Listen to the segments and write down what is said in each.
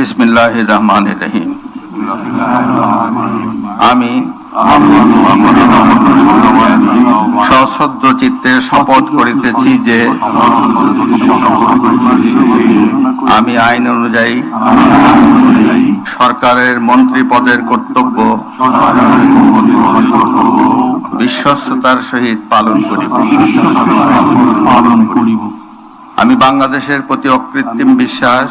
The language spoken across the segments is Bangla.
বিসমিল্লাহ রহমান রহিম। আমি সশ্রদ্ধ চিত্তে শপথ করিতেছি যে আমি আইন অনুযায়ী সরকারের মন্ত্রী পদের কর্তব্য বিশ্বস্ততার সহিত পালন করিব। আমি বাংলাদেশের প্রতি অকৃত্রিম বিশ্বাস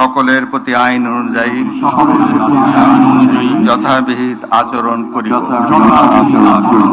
সকলের প্রতি আইন অনুযায়ী যথাবিহিত আচরণ করি আচরণ